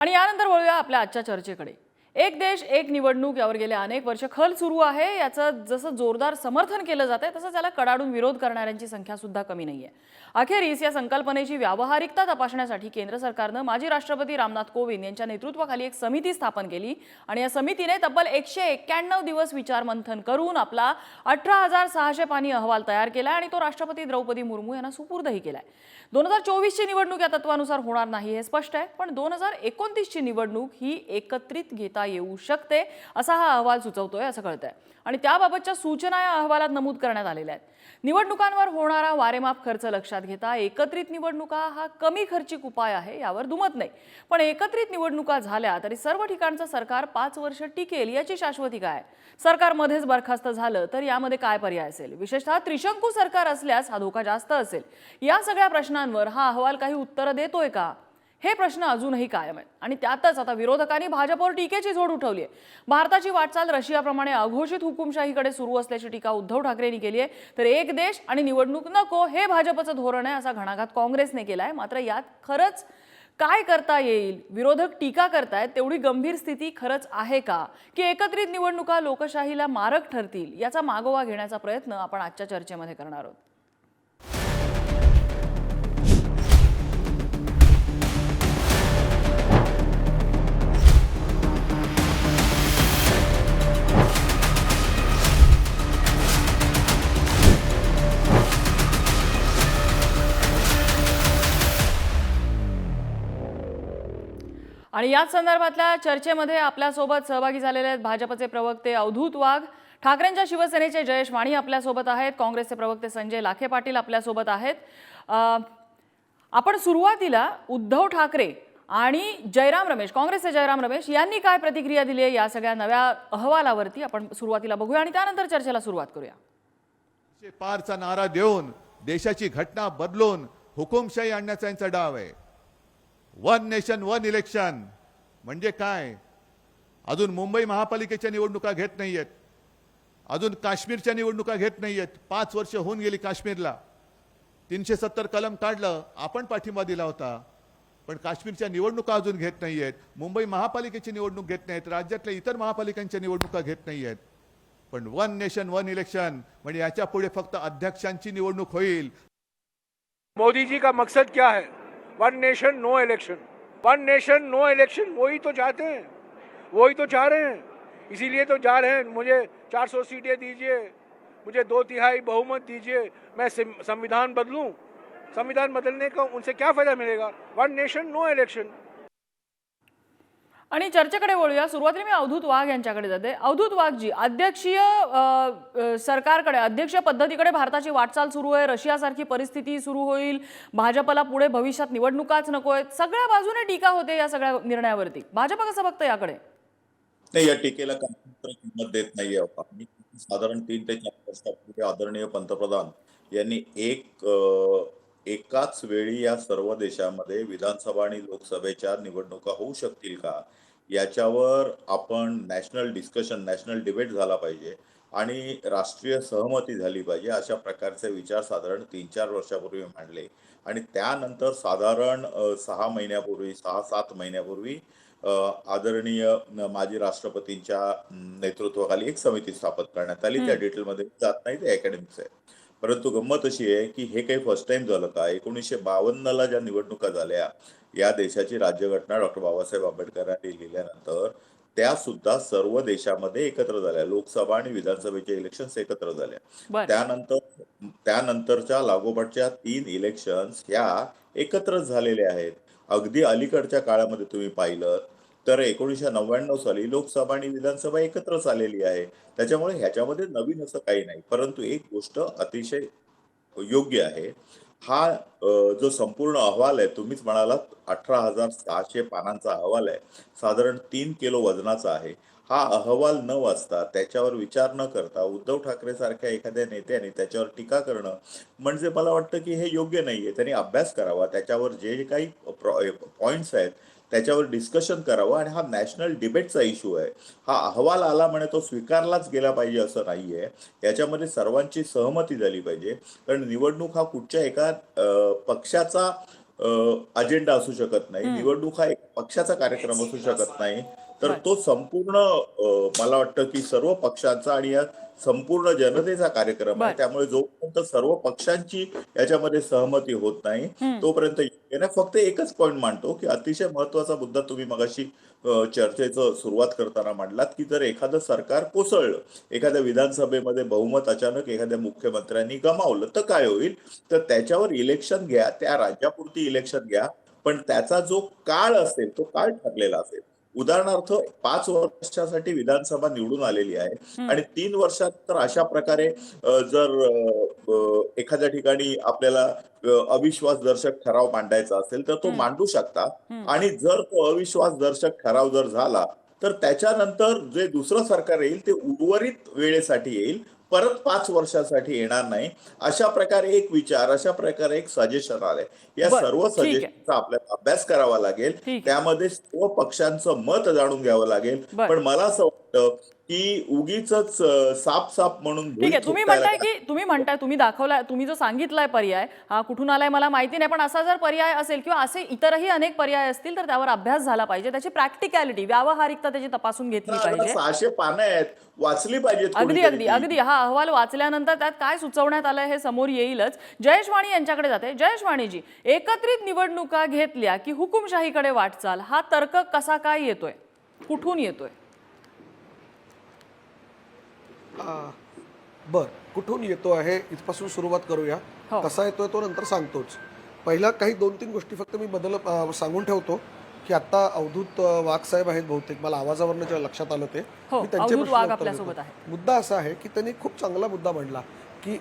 आणि यानंतर वळूया आपल्या आजच्या चर्चेकडे. एक देश एक निवडणूक यावर गेले अनेक वर्ष खल सुरू आहे. याचं जसं जोरदार समर्थन केलं जात आहे तसं त्याला कडाडून विरोध करणाऱ्यांची संख्या सुद्धा कमी नाहीये. अखेरीस या संकल्पनेची व्यावहारिकता तपासण्यासाठी केंद्र सरकारनं माजी राष्ट्रपती रामनाथ कोविंद यांच्या नेतृत्वाखाली एक समिती स्थापन केली आणि या समितीने तब्बल एकशे एक्क्याण्णव दिवस विचारमंथन करून आपला अठरा हजार सहाशे पाणी अहवाल तयार केला आणि तो राष्ट्रपती द्रौपदी मुर्मू यांना सुपूर्दही केलाय. दोन हजार चोवीसची निवडणूक या तत्वानुसार होणार नाही हे स्पष्ट आहे पण दोन हजार एकोणतीसची निवडणूक ही एकत्रित घेता येऊ शकते असा हा अहवाल सुचवतोय असं कळतंय. आणि त्याबाबतच्या सूचना या अहवालात नमूद करण्यात आलेल्या आहेत. निवडणुकांवर होणारा वारेमाप खर्च लक्षात घेता एकत्रित निवडणुका हा कमी खर्चिक उपाय आहे यावर दुमत नाही. पण एकत्रित निवडणुका झाल्या तरी सर्व ठिकाणचं सरकार पाच वर्ष टिकेल याची शाश्वती काय? सरकारमध्येच बरखास्त झालं तर यामध्ये काय पर्याय असेल? विशेषतः त्रिशंकू सरकार असल्यास हा धोका जास्त असेल. या सगळ्या प्रश्नांवर हा अहवाल काही उत्तरं देतोय का? हे प्रश्न अजूनही कायम आहेत. आणि त्यातच आता विरोधकांनी भाजपवर टीकेची झोड उठवली आहे. भारताची वाटचाल रशियाप्रमाणे अघोषित हुकुमशाहीकडे सुरू असल्याची टीका उद्धव ठाकरेंनी केली आहे. तर एक देश आणि निवडणूक नको हे भाजपचं धोरण आहे असा घणाघात काँग्रेसने केला आहे मात्र यात खरंच काय करता येईल? विरोधक टीका करतायत तेवढी गंभीर स्थिती खरंच आहे का? की एकत्रित निवडणुका लोकशाहीला मारक ठरतील? याचा मागोवा घेण्याचा प्रयत्न आपण आजच्या चर्चेमध्ये करणार आहोत. आणि याच संदर्भातल्या चर्चेमध्ये आपल्यासोबत सहभागी झालेले आहेत भाजपचे प्रवक्ते अवधूत वाघ ठाकरेंच्या शिवसेनेचे जयेश वाणी आपल्यासोबत आहेत काँग्रेसचे प्रवक्ते संजय लाखे पाटील आपल्यासोबत आहेत. आपण सुरुवातीला उद्धव ठाकरे आणि जयराम रमेश काँग्रेसचे जयराम रमेश यांनी काय प्रतिक्रिया दिली आहे या सगळ्या नव्या अहवालावरती आपण सुरुवातीला बघूया आणि त्यानंतर चर्चेला सुरुवात करूया. पारचा नारा देऊन देशाची घटना बदलून हुकुमशाही आणण्याचा यांचा डाव आहे. वन नेशन वन इलेक्शन म्हणजे काय? अजून मुंबई महापालिकेच्या निवडणुका घेत नाहीयेत. अजून काश्मीरच्या निवडणुका घेत नाहीयेत. पाच वर्ष होऊन गेली काश्मीरला. तीनशे सत्तर कलम काढलं. आपण पाठिंबा दिला होता. पण काश्मीरच्या निवडणुका अजून घेत नाहीयेत. मुंबई महापालिकेची निवडणूक घेत नाहीत. राज्यातल्या इतर महापालिकांच्या निवडणुका घेत नाहीयेत. पण वन नेशन वन इलेक्शन म्हणजे याच्यापुढे फक्त अध्यक्षांची निवडणूक होईल. मोदी जी का मकसद क्या है? One nation no election one nation no election वही तो चाहते हैं। वही तो चाह रहे हैं। इसीलिए तो जा रहे हैं। मुझे 400 सीटें दीजिए। मुझे दो तिहाई बहुमत दीजिए। मैं संविधान बदलूं। संविधान बदलने का उनसे क्या फ़ायदा मिलेगा? वन नेशन नो इलेक्शन आणि चर्चेकडे वळूया. सुरुवातीला मी अवधूत वाघ यांच्याकडे जाते. अवधूत वाघजी अध्यक्षीय सरकारकडे अध्यक्षीय पद्धतीकडे भारताची वाटचाल सुरू आहे. रशियासारखी परिस्थिती सुरू होईल. भाजपला पुढे भविष्यात निवडणुकाच नको आहेत. सगळ्या बाजूने टीका होते या सगळ्या निर्णयावरती. भाजप कसं बघतं याकडे? नाही या टीकेला किंमत देत नाहीये साधारण तीन ते चार वर्षापूर्वी आदरणीय पंतप्रधान यांनी एक एकाच वेळी या सर्व देशामध्ये विधानसभा आणि लोकसभेच्या निवडणुका होऊ शकतील का? याच्यावर आपण नॅशनल डिस्कशन नॅशनल डिबेट झाला पाहिजे आणि राष्ट्रीय सहमती झाली पाहिजे अशा प्रकारचे विचार साधारण तीन चार वर्षापूर्वी मांडले. आणि त्यानंतर साधारण सहा महिन्यापूर्वी सहा सात महिन्यापूर्वी आदरणीय माजी राष्ट्रपतींच्या नेतृत्वाखाली एक समिती स्थापन करण्यात आली. त्या डिटेलमध्ये जात नाही ते अकॅडमिक्स आहे परंतु गंमत अशी आहे की हे काही फर्स्ट टाइम झालं का? एकोणीसशे बावन्नला ज्या निवडणुका झाल्या या देशाची राज्यघटना डॉक्टर बाबासाहेब आंबेडकरांनी लिहिल्यानंतर त्या सुद्धा सर्व देशामध्ये एकत्र झाल्या. लोकसभा आणि विधानसभेचे इलेक्शन्स एकत्र झाल्या. त्यानंतर त्यानंतरच्या लागोपाठच्या तीन इलेक्शन्स ह्या एकत्रच झालेल्या आहेत. अगदी अलीकडच्या काळामध्ये तुम्ही पाहिलं तर एकोणीसशे नव्याण्णव साली लोकसभा आणि विधानसभा एकत्रच आलेली आहे. त्याच्यामुळे ह्याच्यामध्ये नवीन असं काही नाही. परंतु एक गोष्ट अतिशय योग्य आहे. हा जो संपूर्ण अहवाल आहे तुम्हीच म्हणालात अठरा हजार सहाशे पानांचा अहवाल आहे. साधारण तीन किलो वजनाचा आहे. हा अहवाल न वाचता त्याच्यावर विचार न करता उद्धव ठाकरे सारख्या एखाद्या नेत्याने त्याच्यावर टीका करणं म्हणजे मला वाटतं की हे योग्य नाहीये. त्यांनी अभ्यास करावा. त्याच्यावर जे काही पॉइंट्स आहेत त्याच्यावर डिस्कशन करावं आणि हा नॅशनल डिबेटचा इश्यू आहे. हा अहवाल आला म्हणे तो स्वीकारलाच गेला पाहिजे असं नाहीये. याच्यामध्ये सर्वांची सहमती झाली पाहिजे. कारण निवडणूक हा कुठच्या एका पक्षाचा अजेंडा असू शकत नाही. निवडणूक हा एक पक्षाचा कार्यक्रम असू शकत नाही. तर तो संपूर्ण मला वाटतं की सर्व पक्षांचा आणि या संपूर्ण जनतेचा कार्यक्रम आहे. त्यामुळे जोपर्यंत सर्व पक्षांची याच्यामध्ये सहमती होत नाही तोपर्यंत. फक्त एकच पॉईंट मांडतो की अतिशय महत्त्वाचा मुद्दा तुम्ही मगाशी चर्चेचं सुरुवात करताना मांडलात की जर एखादं सरकार कोसळलं एखाद्या विधानसभेमध्ये बहुमत अचानक एखाद्या मुख्यमंत्र्यांनी गमावलं तर काय होईल? तर त्याच्यावर इलेक्शन घ्या त्या राज्यापुरती इलेक्शन घ्या पण त्याचा जो काळ असेल तो काळ ठरलेला असेल. उदाहरणार्थ पाच वर्षासाठी विधानसभा निवडून आलेली आहे आणि तीन वर्षात तर अशा प्रकारे जर एखाद्या ठिकाणी आपल्याला अ, अविश्वासदर्शक ठराव मांडायचा असेल तर तो मांडू शकता. आणि जर तो अविश्वासदर्शक ठराव जर झाला तर त्याच्यानंतर जे दुसरं सरकार येईल ते उर्वरित वेळेसाठी येईल. परत पाच वर्षासाठी येणार नाही अशा प्रकारे एक विचार अशा प्रकारे एक सजेशन आलंय या सर्व. सजेशनचा आपल्याला अभ्यास करावा लागेल. त्यामध्ये सर्व पक्षांचं मत जाणून घ्यावं लागेल. पण मला असं वाटतं की उगीच साप साप म्हणून ठीक आहे तुम्ही म्हणताय की तुम्ही म्हणताय तुम्ही दाखवलाय तुम्ही जो सांगितलाय पर्याय हा कुठून आलाय मला माहिती नाही पण असा जर पर्याय असेल किंवा असे इतरही अनेक पर्याय असतील तर त्यावर अभ्यास झाला पाहिजे. त्याची प्रॅक्टिकॅलिटी व्यावहारिकता त्याची तपासून घेतली पाहिजे. सहाशे पानं आहेत वाचली पाहिजेत अगदी अगदी. अगदी हा अहवाल वाचल्यानंतर त्यात काय सुचवण्यात आलंय हे समोर येईलच. जयेश वाणी यांच्याकडे जाते. जयेश वाणीजी एकत्रित निवडणुका घेतल्या की हुकुमशाहीकडे वाटचाल हा तर्क कसा काय येतोय? कुठून येतोय? बर कुठून येतो आहे? इथपासून सुरुवात करूया. हो. कसा येतोय तो नंतर सांगतोच. पहिला काही दोन तीन गोष्टी फक्त मी बदल सांगून ठेवतो. की आता अवधूत अ, वाघ साहेब आहेत बहुतेक. मला आवाजावरनं जेव्हा लक्षात आलं ते. हो, अवधूत उत्तर आपल्यासोबत देतो. मुद्दा असा आहे की त्यांनी खूप चांगला मुद्दा मांडला. की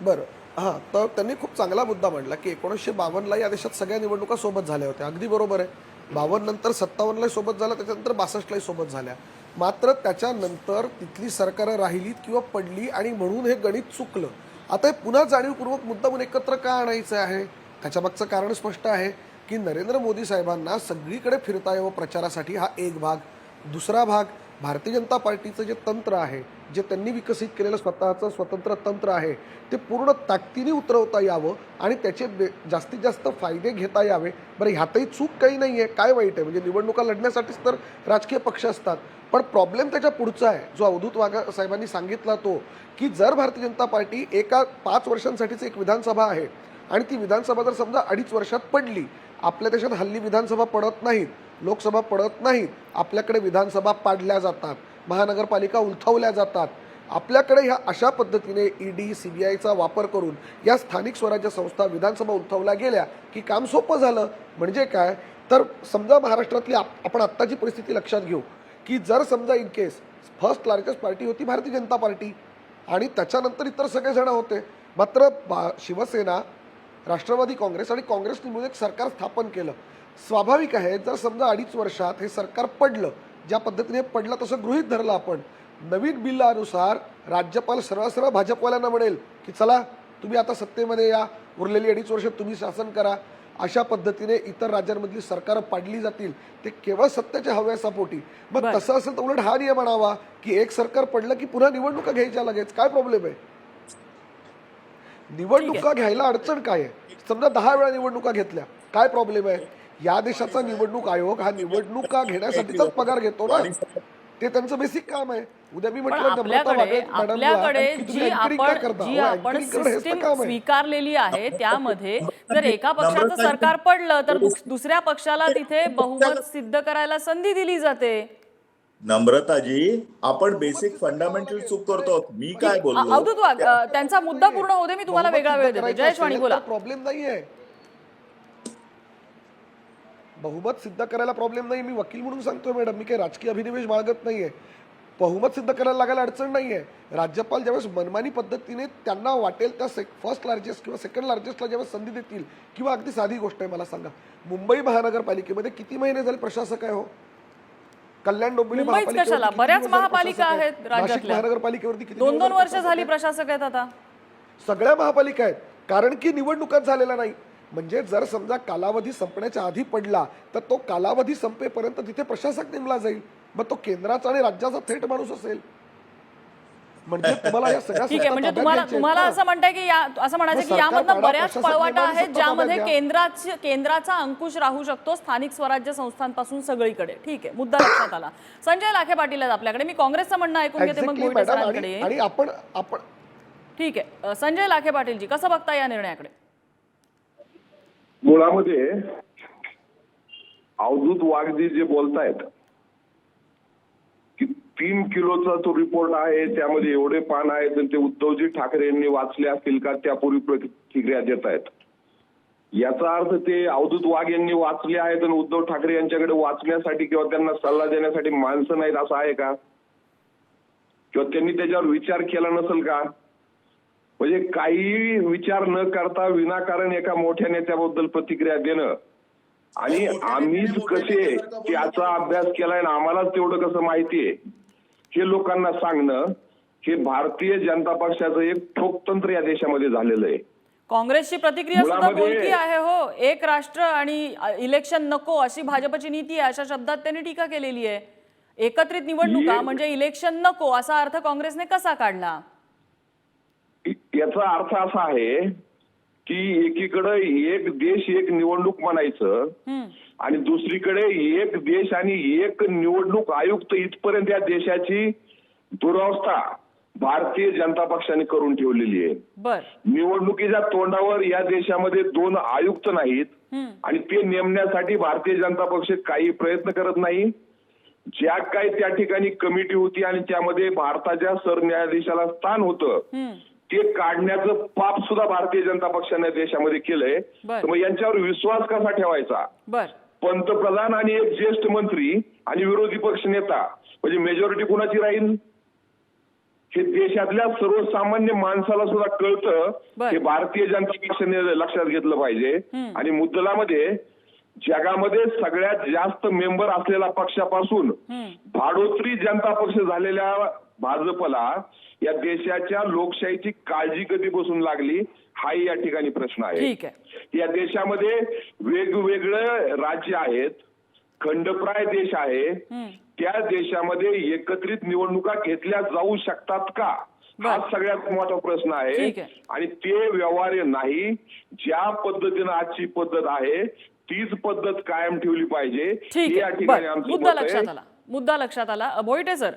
बरं हां तर त्यांनी खूप चांगला मुद्दा मांडला की एकोणीसशे बावन्नला या देशात सगळ्या निवडणुका सोबत झाल्या होत्या. अगदी बरोबर आहे. बावन्न नंतर सत्तावन्नलाही सोबत झाल्या त्याच्यानंतर बासष्टलाही सोबत झाल्या. मात्र त्याच्यानंतर तिथली सरकारं राहिलीत किंवा पडली आणि म्हणून हे गणित चुकलं. आता हे पुन्हा जाणीवपूर्वक मुद्दामून एकत्र का आणायचं आहे? त्याच्यामागचं कारण स्पष्ट आहे की नरेंद्र मोदी साहेबांना सगळीकडे फिरता यावं प्रचारासाठी हा एक भाग. दुसरा भाग भारतीय जनता पार्टीचं जे तंत्र आहे जे त्यांनी विकसित केलेलं स्वतःचं स्वतंत्र तंत्र आहे ते पूर्ण ताकदीने उतरवता यावं आणि त्याचे बे- जास्तीत जास्त फायदे घेता यावे. बरं ह्यातही चूक काही नाही आहे काय वाईट आहे? म्हणजे निवडणुका लढण्यासाठीच तर राजकीय पक्ष असतात. पण प्रॉब्लेम त्याच्या पुढचा आहे. जो अवधूत वाघा साहेबांनी सांगितला तो की जर भारतीय जनता पार्टी एका पाच वर्षांसाठीच एक विधानसभा आहे आणि ती विधानसभा जर समजा अडीच वर्षात पडली आपल्या देशात हल्ली विधानसभा पडत नाहीत लोकसभा पडत नाहीत आपल्याकडे विधानसभा पाडल्या जातात महानगरपालिका उलथवल्या जातात आपल्याकडे ह्या अशा पद्धतीने ईडी आयचा वापर करून या स्थानिक स्वराज्य संस्था विधानसभा उलथवल्या गेल्या की काम सोपं झालं. म्हणजे काय? तर समजा महाराष्ट्रातली आप- आपण आत्ताची परिस्थिती लक्षात घेऊ. की जर समजा in case first largest party होती भारतीय जनता पार्टी आणि त्याच्यानंतर इतर सगळेजण होते मात्र बा शिवसेना राष्ट्रवादी काँग्रेस आणि काँग्रेसने मिळून एक सरकार स्थापन केलं. स्वाभाविक आहे जर समजा अडीच वर्षात हे सरकार पडलं ज्या पद्धतीने पडलं तसं गृहीत धरलं आपण नवीन बिल्लानुसार राज्यपाल सरळ सरळ भाजपवाल्यांना म्हणेल की चला तुम्ही आता सत्तेमध्ये या उरलेली अडीच वर्ष तुम्ही शासन करा. अशा पद्धतीने इतर राज्यांमधली सरकारं पाडली जातील ते केवळ सत्तेच्या हव्यासापोटी. मग. तसं असेल तर उलट हा नियम आणावा की एक सरकार पडलं की पुन्हा निवडणुका घ्यायच्या लगेच. काय प्रॉब्लेम आहे? निवडणुका घ्यायला अडचण काय आहे? समजा दहा वेळा निवडणुका घेतल्या काय प्रॉब्लेम आहे? या देशाचा निवडणूक आयोग हा निवडणुका घेण्यासाठीचाच पगार घेतो ना. ते त्यांचं बेसिक काम आहे. उद्या मी म्हटलं आपल्याकडे आपल्याकडे जी आपण? जी अहो, आपण सिस्टीम आहे स्वीकारलेली आहे त्यामध्ये जर एका पक्षाचं सरकार पडलं तर दुस- दुसऱ्या पक्षाला तिथे बहुमत सिद्ध करायला संधी दिली जाते. नम्रताजी आपण बेसिक फंडामेंटल चूक करतो. मी काय अवधूत अ, त्यांचा मुद्दा पूर्ण होऊ दे मी तुम्हाला वेगळा वेळ देते. जयेश वाणी बोला. प्रॉब्लेम नाहीये. बहुमत सिद्ध करायला प्रॉब्लेम नाही मी वकील म्हणून सांगतोय मॅडम. मी काही राजकीय अभिनिवेश बाळगत नाहीये. बहुमत सिद्ध करायला लागायला अडचण नाहीये. राज्यपाल ज्यावेळेस मनमानी पद्धतीने त्यांना वाटेल त्या फर्स्ट लार्जेस्ट किंवा सेकंड लार्जेस्टला ज्यावेळेस संधी देतील किंवा अगदी साधी गोष्ट आहे मला सांगा. मुंबई महानगरपालिकेमध्ये किती महिने झाले प्रशासक आहे हो? कल्याण डोंबिवली? किती बऱ्याच महापालिका आहेत? नाशिक. महानगरपालिकेवरती किती दोन दोन वर्ष झाली? प्रशासक आहेत आता. सगळ्या महापालिका आहेत. कारण की निवडणुकाच झालेला नाही. म्हणजे जर समजा कालावधी संपण्याच्या आधी पडला तर तो कालावधी संपेपर्यंत तिथे प्रशासक नेमला जाईल. मग तो केंद्राचा आणि राज्याचा थेट माणूस असेल. म्हणजे तुम्हाला या सगळ्या ठीक आहे म्हणजे तुम्हाला तुम्हाला. असं म्हणताय की या असं म्हणायचं की यामधनं बऱ्याच पळवाटा आहेत ज्यामध्ये. केंद्राची केंद्राचा अंकुश राहू शकतो स्थानिक स्वराज्य संस्थांपासून सगळीकडे. ठीक आहे मुद्दा लक्षात आला. संजय लाखे पाटील आहेत आपल्याकडे. मी काँग्रेसचं म्हणणं ऐकून घेते मग मोहिते सरांकडे. आणि आपण आपण ठीक आहे संजय लाखे पाटीलजी कसं बघता या निर्णयाकडे? मुळामध्ये अवधूत वागदी जे बोलतायत तीन किलोचा तो रिपोर्ट आहे त्यामध्ये एवढे पान आहेत आणि ते उद्धवजी ठाकरे यांनी वाचले असतील का त्यापूर्वी प्रतिक्रिया देत आहेत. याचा अर्थ ते अवधूत वाघ यांनी वाचले आहेत आणि उद्धव ठाकरे यांच्याकडे वाचण्यासाठी किंवा त्यांना सल्ला देण्यासाठी माणसं नाहीत असं आहे का? किंवा त्यांनी त्याच्यावर विचार केला नसेल का? म्हणजे काही विचार न करता विनाकारण एका मोठ्या नेत्याबद्दल प्रतिक्रिया देणं आणि आम्हीच कसे त्याचा अभ्यास केलाय ना आम्हालाच तेवढं कसं माहितीये? हे लोकांना सांगणं हे भारतीय जनता पक्षाचं एक ठोकतंत्र या देशामध्ये झालेलं आहे. काँग्रेसची प्रतिक्रिया सुद्धा बोलकी आहे हो. एक राष्ट्र आणि इलेक्शन नको अशी भाजपची नीती आहे अशा शब्दात त्यांनी टीका केलेली आहे. एकत्रित निवडणुका म्हणजे इलेक्शन नको असा अर्थ काँग्रेसने कसा काढला? याचा अर्थ असा आहे की एकीकडे एक देश एक निवडणूक म्हणायचं. आणि दुसरीकडे एक देश आणि एक निवडणूक आयुक्त इथपर्यंत या देशाची दुरावस्था भारतीय जनता पक्षाने करून ठेवलेली आहे निवडणुकीच्या तोंडावर या देशामध्ये दोन आयुक्त नाहीत. आणि ते नेमण्यासाठी भारतीय जनता पक्ष काही प्रयत्न करत नाही ज्या काही त्या ठिकाणी कमिटी होती आणि त्यामध्ये भारताच्या सरन्यायाधीशाला स्थान होतं. ते काढण्याचं पाप सुद्धा भारतीय जनता पक्षाने देशामध्ये केलंय. तर मग यांच्यावर विश्वास कसा ठेवायचा पंतप्रधान आणि एक ज्येष्ठ मंत्री आणि विरोधी पक्ष नेता म्हणजे मेजॉरिटी कुणाची राहील हे देशातल्या सर्वसामान्य माणसाला सुद्धा कळतं. हे भारतीय जनता पक्षाने लक्षात घेतलं पाहिजे. आणि मुद्दलामध्ये जगामध्ये सगळ्यात जास्त मेंबर असलेल्या पक्षापासून. भाडोत्री जनता पक्ष झालेल्या भाजपला या देशाच्या लोकशाहीची काळजी कधी बसून लागली हाही या ठिकाणी प्रश्न आहे. या देशामध्ये वेगवेगळे राज्य आहेत खंडप्राय देश आहे. त्या देशामध्ये एकत्रित निवडणुका घेतल्या जाऊ शकतात का? हा. सगळ्यात मोठा प्रश्न आहे. आणि ते व्यवहार्य नाही. ज्या पद्धतीनं आजची पद्धत आहे तीच पद्धत कायम ठेवली पाहिजे. हे या ठिकाणी आमचं मुद्दा लक्षात आला. मुद्दा भोईटे सर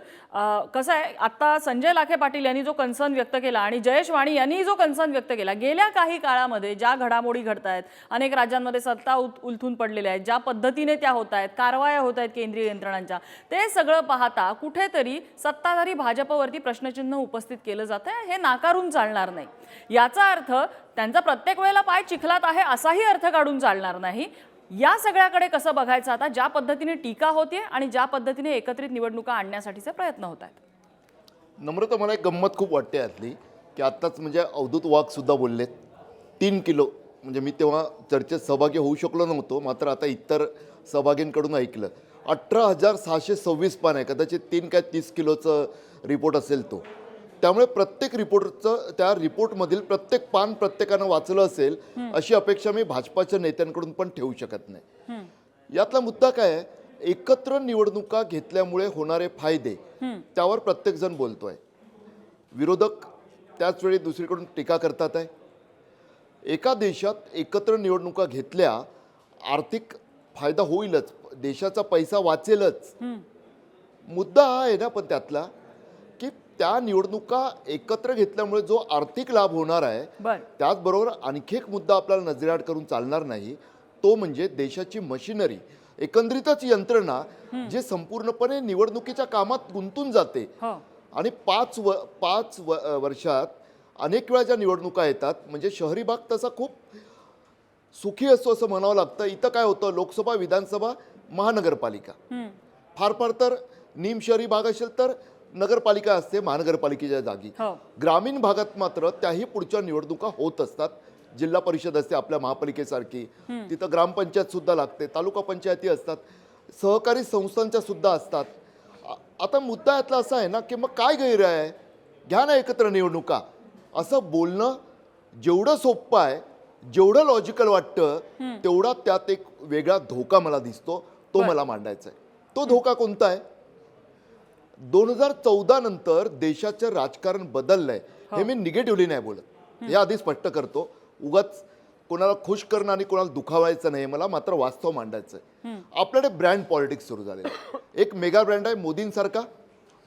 कसं आहे आता संजय लाखे पाटील यांनी जो कन्सर्न व्यक्त केला आणि जयेश वाणी यांनी जो कन्सर्न व्यक्त केला गेल्या काही काळामध्ये ज्या घडामोडी घडत आहेत अनेक राज्यांमध्ये सत्ता उत- उलथून पडलेल्या आहेत ज्या पद्धतीने त्या होत आहेत कारवाया होत आहेत केंद्रीय यंत्रणांच्या ते सगळं पाहता कुठेतरी सत्ताधारी भाजपवरती प्रश्नचिन्ह उपस्थित केलं जात आहे हे नाकारून चालणार नाही. याचा अर्थ त्यांचा प्रत्येक वेळेला पाय चिखलात आहे असाही अर्थ काढून चालणार नाही. या सगळ्याकडे कसं बघायचं आता? ज्या पद्धतीने टीका होते आणि ज्या पद्धतीने एकत्रित निवडणुका आणण्यासाठीचे प्रयत्न होत आहेत नम्रता मला एक गंमत खूप वाटते यातली की आत्ताच म्हणजे अवधूत वाघसुद्धा बोललेत. तीन किलो म्हणजे मी तेव्हा चर्चेत सहभागी होऊ शकलो नव्हतो मात्र आता इतर सहभागींकडून ऐकलं. अठरा हजार सहाशे सव्वीस पान आहे कदाचित तीन काय तीस किलोचं रिपोर्ट असेल तो. त्यामुळे प्रत्येक रिपोर्टचं त्या रिपोर्टमधील प्रत्येक पान प्रत्येकानं वाचलं असेल अशी अपेक्षा मी भाजपाच्या नेत्यांकडून पण ठेवू शकत नाही. यातला मुद्दा काय आहे? एकत्र निवडणुका घेतल्यामुळे होणारे फायदे त्यावर प्रत्येकजण बोलतोय. विरोधक त्याच वेळी दुसरीकडून टीका करतात आहे. एका देशात एकत्र निवडणुका घेतल्या आर्थिक फायदा होईलच देशाचा पैसा वाचेलच. मुद्दा हा आहे ना पण त्यातला त्या निवडणुका एकत्र घेतल्यामुळे जो आर्थिक लाभ होणार आहे बर. त्याचबरोबर आणखी एक मुद्दा आपल्याला नजरेआड करून चालणार नाही तो म्हणजे देशाची मशिनरी. एकंदरीतच यंत्रणा जे संपूर्णपणे निवडणुकीच्या कामात गुंतून जाते हो. आणि पाच व पाच व वर्षात अनेक वेळा ज्या निवडणुका येतात म्हणजे शहरी भाग तसा खूप सुखी असतो असं म्हणावं लागतं. इथं काय होतं लोकसभा विधानसभा महानगरपालिका. फार फार तर निम शहरी भाग असेल तर नगरपालिका असते महानगरपालिकेच्या जागी. हो. ग्रामीण भागात मात्र त्याही पुढच्या निवडणुका होत असतात. जिल्हा परिषद असते आपल्या महापालिकेसारखी. तिथं ग्रामपंचायत सुद्धा लागते तालुका पंचायती असतात सहकारी संस्थांच्या सुद्धा असतात. आता मुद्दा यातला असा आहे ना की मग काय गैर आहे? घ्या ना एकत्र निवडणुका. असं बोलणं जेवढं सोपं आहे जेवढं लॉजिकल वाटतं तेवढा त्यात एक वेगळा धोका मला दिसतो तो मला मांडायचा आहे. तो धोका कोणता आहे? दोन हजार चौदा नंतर देशाचं राजकारण बदललंय. हे मी निगेटिव्हली नाही बोलत. हे आधी स्पष्ट करतो. उगाच कोणाला खुश करणं आणि कोणाला दुखावायचं नाही मला मात्र वास्तव मांडायचं आहे आपल्याकडे ब्रँड पॉलिटिक्स सुरू आहे. एक मेगा ब्रँड आहे मोदींसारखा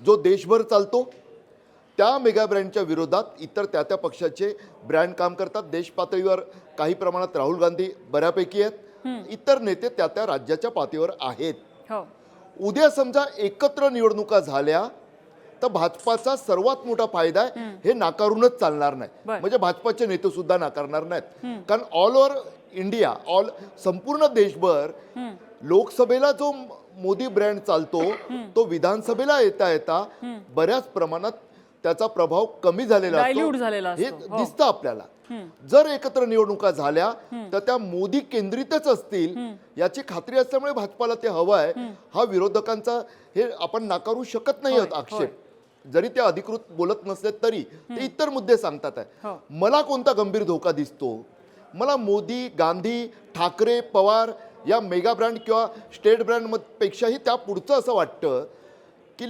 जो देशभर चालतो. त्या मेगा ब्रँडच्या विरोधात इतर त्या त्या पक्षाचे ब्रँड काम करतात. देश पातळीवर काही प्रमाणात राहुल गांधी बऱ्यापैकी आहेत. इतर नेते त्या त्या राज्याच्या पातळीवर आहेत. हो. उद्या समजा एकत्र निवडणुका झाल्या तर भाजपाचा सर्वात मोठा फायदा आहे हे नाकारूनच चालणार नाही. म्हणजे भाजपाचे नेते सुद्धा नाकारणार नाहीत. कारण ऑल ओव्हर इंडिया ऑल संपूर्ण देशभर लोकसभेला जो मोदी ब्रँड चालतो तो विधानसभेला येता येता बऱ्याच प्रमाणात त्याचा प्रभाव कमी झालेला हे. हो. दिसतं आपल्याला. जर एकत्र निवडणुका झाल्या तर त्या मोदी केंद्रितच असतील याची खात्री असल्यामुळे भाजपाला ते हवं आहे. हा विरोधकांचा हे आपण नाकारू शकत नाही आक्षेप. जरी ते अधिकृत बोलत नसले तरी ते इतर मुद्दे सांगतात आहे. हो. मला कोणता गंभीर धोका दिसतो? मला मोदी गांधी ठाकरे पवार या मेगा ब्रँड किंवा स्टेट ब्रँड पेक्षाही त्या पुढचं असं वाटतं की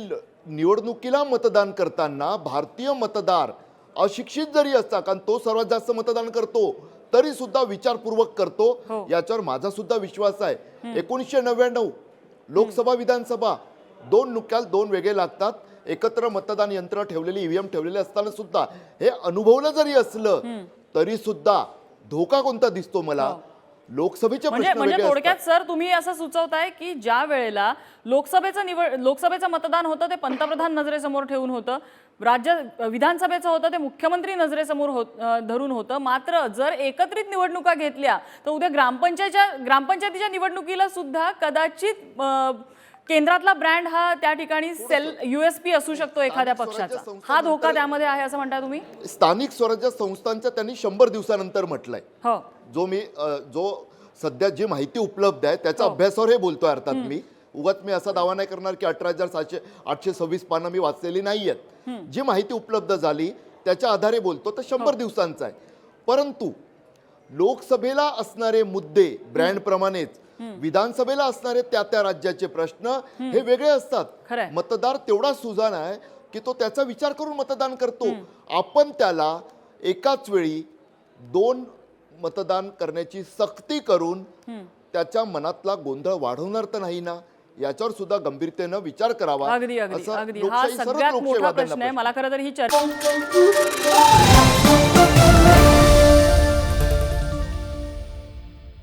निवडणुकीला मतदान करताना भारतीय मतदार अशिक्षित जरी असता कारण तो सर्वात जास्त मतदान करतो तरी सुद्धा विचारपूर्वक करतो. हो. याच्यावर माझा सुद्धा विश्वास आहे. एकोणीसशे नव्याण्णव लोकसभा विधानसभा दोन नुक्याल दोन वेगळे लागतात. एकत्र मतदान यंत्र ठेवलेली ईव्हीएम ठेवलेले असताना सुद्धा हे अनुभवलं जरी असलं तरी सुद्धा धोका कोणता दिसतो मला? लोकसभेचे म्हणजे प्रश्न म्हणजे थोडक्यात. सर तुम्ही असं सुचवताय की ज्या वेळेला लोकसभेचं निवड लोकसभेचं मतदान होतं ते पंतप्रधान नजरेसमोर ठेवून होतं राज्य विधानसभेचं होतं ते मुख्यमंत्री नजरेसमोर होत धरून होतं मात्र जर एकत्रित निवडणुका घेतल्या तर उद्या ग्रामपंचायतच्या ग्रामपंचायतीच्या निवडणुकीला सुद्धा कदाचित केंद्रातला ब्रँड हा त्या ठिकाणी सेल युएसपी असू शकतो एखाद्या पक्षाचा. हा धोका त्यामध्ये आहे असं म्हणताय तुम्ही? स्थानिक स्वराज्य संस्थांचं त्यांनी शंभर दिवसानंतर म्हटलंय. हो. जो मी जो सध्या जी माहिती उपलब्ध आहे त्याच्या हो. अभ्यासावर हे बोलतोय अर्थात मी. उगाच मी असा दावा नाही करणार की अठरा हजार सातशे आठशे सव्वीस पानं मी वाचलेली नाही आहेत जी माहिती उपलब्ध झाली त्याच्या आधारे बोलतो तर शंभर दिवसांचा आहे. परंतु लोकसभेला असणारे मुद्दे ब्रँड प्रमाणेच विधानसभेला असणारे त्या त्या राज्याचे प्रश्न हे वेगळे असतात. मतदार तेवढा सुजाण आहे की तो त्याचा विचार करून मतदान करतो. आपण त्याला एकाच वेळी दोन मतदान करण्याची सक्ती करून त्याच्या मनातला गोंधळ वाढवणार तर नाही ना? याच्यावर सुद्धा गंभीरतेनं विचार करावा. अगदी अगदी अगदी. हा सगळ्यात मोठा प्रश्न आहे. मला खरं तर ही चर्चा